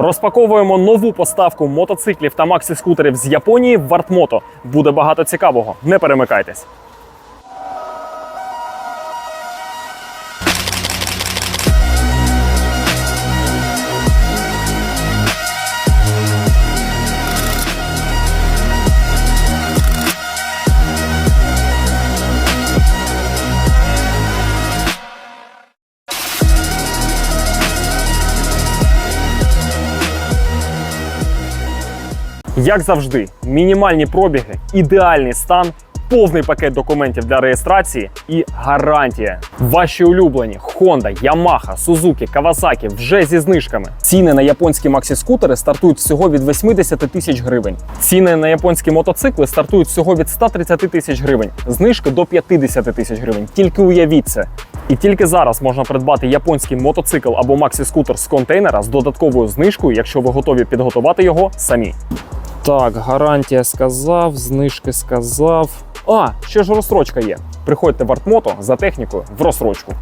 Розпаковуємо нову поставку мотоциклів та максі-скутерів з Японії в Вартмото. Буде багато цікавого. Не перемикайтесь. Як завжди, мінімальні пробіги, ідеальний стан, повний пакет документів для реєстрації і гарантія. Ваші улюблені Honda, Yamaha, Suzuki, Kawasaki вже зі знижками. Ціни на японські максі-скутери стартують всього від 80 тисяч гривень. Ціни на японські мотоцикли стартують всього від 130 тисяч гривень. Знижки до 50 тисяч гривень. Тільки уявіть це. І тільки зараз можна придбати японський мотоцикл або максі-скутер з контейнера з додатковою знижкою, якщо ви готові підготувати його самі. Так, гарантія сказав, знижки сказав. А, ще ж розстрочка є. Приходьте в Артмото за технікою в розстрочку.